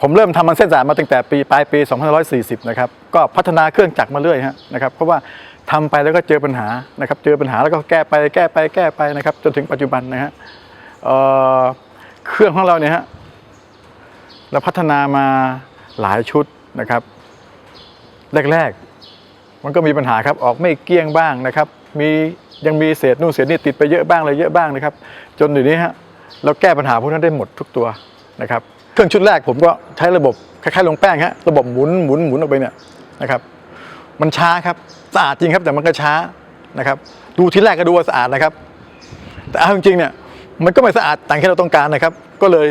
ผมเริ่มทำมันเส้นสายมาตั้งแต่ปีปลายปี 2540 นะครับ ก็พัฒนาเครื่องจักรมาเรื่อยฮะนะครับ เพราะว่าทำไปแล้วก็เจอปัญหานะครับ เจอปัญหาแล้วก็แก้ไปแก้ไปแก้ไปนะครับ จนถึงปัจจุบันนะฮะเเครื่องของเราเนี่ยฮะเราพัฒนามาหลายชุดนะครับ แรกๆ มันก็มีปัญหาครับออกไม่เกี้ยงบ้างนะครับ มียังมีเศษนู่นเศษนี่ติดไปเยอะบ้างอะไรเยอะบ้างนะครับ จนเดี๋ยวนี้ฮะเราแก้ปัญหาพวกนั้นได้หมดทุกตัวนะครับ เครื่องชุดแรกผมก็ใช้ระบบคล้ายๆลงแป้งฮะระบบหมุนหมุนหมุนออกไปเนี่ยนะครับ มันช้าครับสะอาดจริงครับแต่มันก็ช้านะครับ ดูทีแรกก็ดูว่าสะอาดนะครับ แต่เอาจริงๆเนี่ยมันก็ไม่สะอาดตามที่เราต้องการนะครับ ก็เลย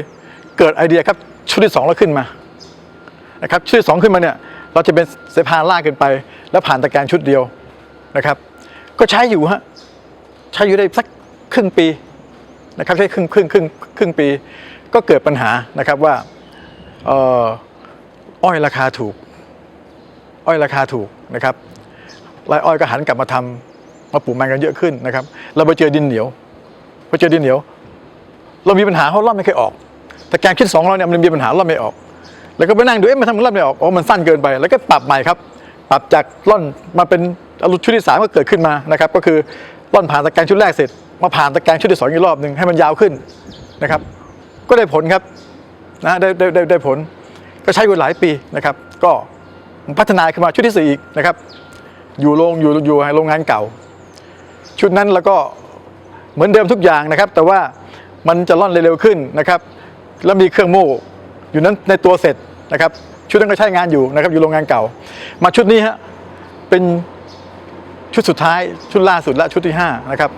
เกิดไอเดียครับชุดที่สองเราขึ้นมานะครับชุดที่สองขึ้นมาเนี่ยเราจะเป็นสายพานลากขึ้นไป แล้วผ่านตะแกรงชุดเดียวนะครับ ก็ใช้อยู่ฮะใช้อยู่ได้สักครึ่งปีนะครับใช้ครึ่งครึ่งครึ่งครึ่งปี ก็เกิดปัญหานะครับว่าอ่ออ้อยราคาถูก อ้อยราคาถูกนะครับไรอ้อยก็หันกลับมาทำมาปลูกมันกันเยอะขึ้นนะครับ เราไปเจอดินเหนียวพอเจอดินเหนียว เรามีปัญหาเขาล่อไม่เคยออก แต่แกงคิดสองเราเนี่ยมันมีปัญหาล่อไม่ออก แล้วก็ไปนั่งดูเอ๊ะมันทำไมล่อไม่ออกอ๋อมันสั้นเกินไป แล้วก็ปรับใหม่ครับ ปรับจากล่อนมาเป็นอรุณชุดที่สามก็เกิดขึ้นมานะครับ ก็คือล่อนผ่านตะแกรงชุดแรกเสร็จ มาผ่านตะแกรงชุดที่สองอีกรอบหนึ่งให้มันยาวขึ้นนะครับ ก็ได้ผลครับนะได้ได้ได้ได้ผล ก็ใช้อยู่หลายปีนะครับ ก็พัฒนาขึ้นมาชุดที่สี่อีกนะครับ อยู่โรงอยู่อยู่โรงงานเก่า ชุดนั้นแล้วก็เหมือนเดิมทุกอย่างนะครับ แต่ว่ามันจะล่อนเร็วขึ้นนะครับ แล้วมีเครื่องโม่อยู่นั้นในตัวเสร็จนะครับ ชุดนั้นก็ใช้งานอยู่นะครับ อยู่โรงงานเก่า มาชุดนี้ฮะเป็นชุดสุดท้ายชุดล่าสุดและชุดที่ห้านะครับ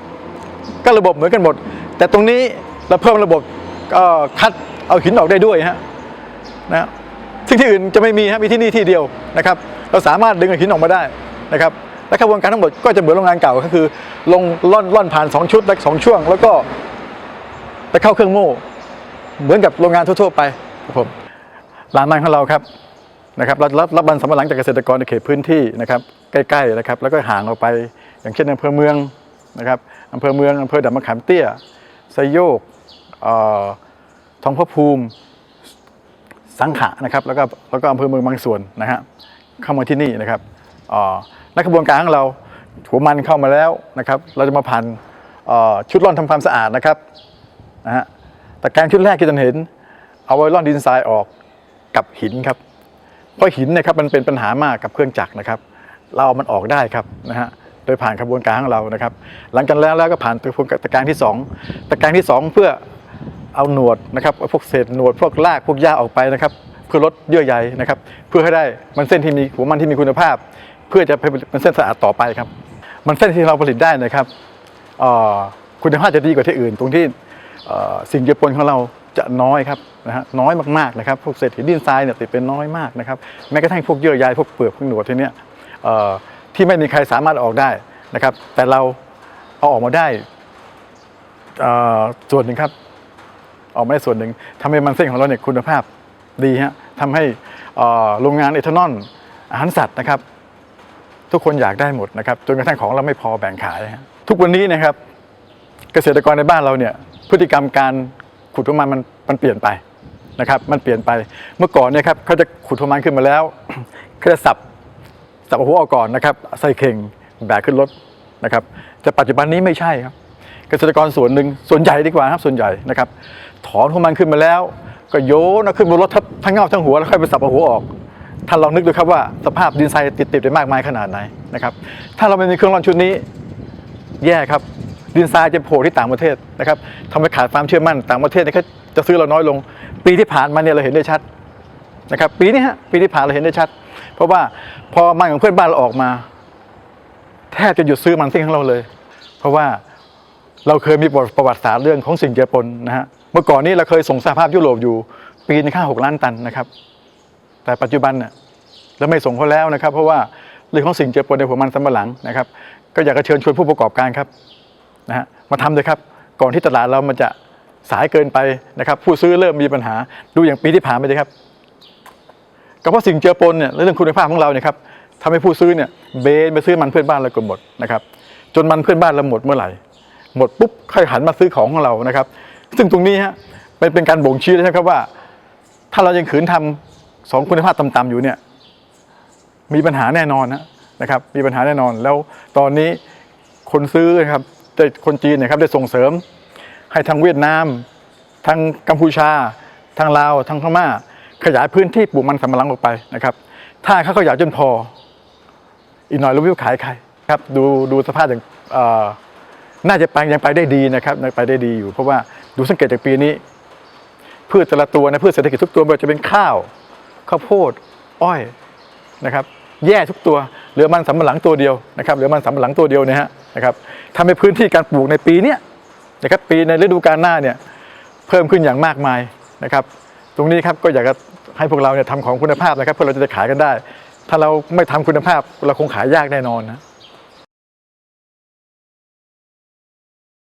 ก็ระบบเหมือนกันหมด แต่ตรงนี้เราเพิ่มระบบ ก็คัดเอาหินออกได้ด้วยฮะนะซึ่งที่อื่นจะไม่มีฮะมีที่นี่ที่เดียวนะครับ เราสามารถดึงหินออกมาได้นะครับและกระบวนการทั้งหมดก็จะเหมือนโรงงานเก่าก็คือ ลงล่อนล่อนผ่านสองชุดและสองช่วง แล้วก็ไปเข้าเครื่องโม่ เหมือนกับโรงงานทั่ว ๆ ไปครับผมร้านมันของเราครับนะครับรับรับรับมันสำปะหลังจากเกษตรกรในเขตพื้นที่นะครับ ใกล้ๆนะครับแล้วก็ห่างออกไป อย่างเช่นอำเภอเมืองนะครับอำเภอเมืองอำเภอดับมะขามเตี้ยไซโยก ทองพระภูมิสังขะนะครับแล้วก็แล้วก็อำเภอเมืองบางส่วนนะฮะเข้ามาที่นี่นะครับเอ่อในกระบวนการของเราหัวมันเข้ามาแล้วนะครับ เราจะมาผ่านออชุดร่อนทำความสะอาดนะครับนะฮะแต่การชุดแรกที่ท่านเห็น เอาไว้ร่อนดินทรายออกกับหินครับเพราะหินนะครับมันเป็นปัญหามากกับเครื่องจักรนะครับ เราเอามันออกได้ครับนะฮะโดยผ่านกระบวนการของเรานะครับ หลังจากแล้วแล้วก็ผ่านตะกตะแกรงที่สองตะแกรงที่สองเพื่อ เอาหนวดนะครับเอาพวกเศษหนวดพวกรากพวกหญ้าออกไปนะครับ เพื่อลดเยื่อใยนะครับ เพื่อให้ได้มันเส้นที่มีหัวมันที่มีคุณภาพ เพื่อจะผลิตมันเส้นสะอาดต่อไปครับ มันเส้นที่เราผลิตได้นะครับคุณภาพจะดีกว่าที่อื่น ตรงที่สิ่งเจือปนของเราจะน้อยครับนะฮะน้อยมากๆนะครับ พวกเศษหินดินทรายเนี่ยติดเป็นน้อยมากนะครับแม้กระทั่งพวกเยื่อใยพวกเปลือกพวกหนวดที่เนี้ยที่ไม่มีใครสามารถออกได้นะครับ แต่เราเอาออกมาได้ส่วนหนึ่งครับ ออกมาได้ส่วนหนึ่งทำให้มันเส้นของเราเนี่ยคุณภาพดีฮะทำให้โรงงานเอทานอลอาหารสัตว์นะครับ ทุกคนอยากได้หมดนะครับจนกระทั่งของเราไม่พอแบ่งขาย ทุกวันนี้นะครับ เกษตรกรในบ้านเราเนี่ยพฤติกรรมการขุดหัวมันมันมันเปลี่ยนไปนะครับ มันเปลี่ยนไปเมื่อก่อนเนี่ยครับเขาจะขุดหัวมันขึ้นมาแล้วเขาจะสับสับหัวออกก่อนนะครับ ใส่เข่งแบกขึ้นรถนะครับ แต่ปัจจุบันนี้ไม่ใช่ครับ เกษตรกรส่วนหนึ่งส่วนใหญ่ดีกว่าครับส่วนใหญ่นะครับถอนหัวมันขึ้นมาแล้ว ก็โยนขึ้นบนรถทั้งเงาทั้งหัวแล้วค่อยไปสับเอาหัวออกท่านลองนึกดูครับว่าสภาพดินทรายติดติดๆไปมากมายขนาดไหนนะครับถ้าเราไม่มีเครื่องร่อนชุดนี้แย่ครับดินทรายจะโผล่ที่ต่างประเทศนะครับทำให้ขาดความเชื่อมั่นต่างประเทศเนี่ยเขาจะซื้อเราน้อยลง ปีที่ผ่านมาเนี่ยเราเห็นได้ชัดนะครับปีนี้ฮะปีที่ผ่านเราเห็นได้ชัด เพราะว่าพอมันของเพื่อนบ้านเราออกมา แทบจะหยุดซื้อมันซิ่งของเราเลย เพราะว่า เราเคยมีประวัติศาสตร์เรื่องของสิ่งเจือปนนะฮะเมื่อก่อนนี้เราเคยส่งสหภาพยุโรปอยู่ ปีนึงค่าหกล้านตันนะครับ แต่ปัจจุบันเนี่ยเราไม่ส่งเขาแล้วนะครับ เพราะว่าเรื่องของสิ่งเจือปนในหัวมันสำปะหลังนะครับ ก็อยากจะเชิญชวนผู้ประกอบการครับนะฮะมาทำเลยครับ ก่อนที่ตลาดเรามันจะสายเกินไปนะครับ ผู้ซื้อเริ่มมีปัญหาดูอย่างปีที่ผ่านไปเลยครับก็เพราะสิ่งเจือปนเนี่ยเรื่องคุณภาพของเราเนี่ยครับทำให้ผู้ซื้อเนี่ยเบนไปซื้อมันเพื่อนบ้านเราก็หมดนะครับ จนมันเพื่อนบ้านเราหมดเมื่อไหร่ หมดปุ๊บค่อยหันมาซื้อของของเรานะครับ ซึ่งตรงนี้ฮะเป็นเป็นการบ่งชี้เลยนะครับว่า ถ้าเรายังขืนทำสองคุณภาพต่ำๆอยู่เนี่ย มีปัญหาแน่นอนนะครับ มีปัญหาแน่นอนแล้วตอนนี้คนซื้อนะครับได้คนจีนเนะครับได้ส่งเสริม ให้ทางเวียดนามทางกัมพูชา ทางลาวทางพม่า ขยายพื้นที่ปลูกมันสำปะหลังออกไปนะครับ ถ้าเขาขยายจนพอ อีกหน่อยเราไม่รู้ขายใครครับ ดูดูสภาพอย่างอ น่าจะไปยังไปได้ดีนะครับไปได้ดีอยู่ เพราะว่าดูสังเกตจากปีนี้พืชแต่ละตัวนะพืชเศรษฐกิจทุกตัวไม่ว่าจะเป็นข้าว ข้าวโพดอ้อยนะครับ แย่ทุกตัวเหลือมันสำปะหลังตัวเดียวนะครับเหลือมันสำปะหลังตัวเดียวนี่ฮะนะครับทำให้พื้นที่การปลูกในปีเนี้ยนะครับปีในฤดูกาลหน้าเนี่ยเพิ่มขึ้นอย่างมากมายนะครับ ตรงนี้ครับก็อยากจะให้พวกเราเนี่ยทำของคุณภาพนะครับ เพื่อเราจะขายกันได้ ถ้าเราไม่ทำคุณภาพเราคงขายยากแน่นอนนะ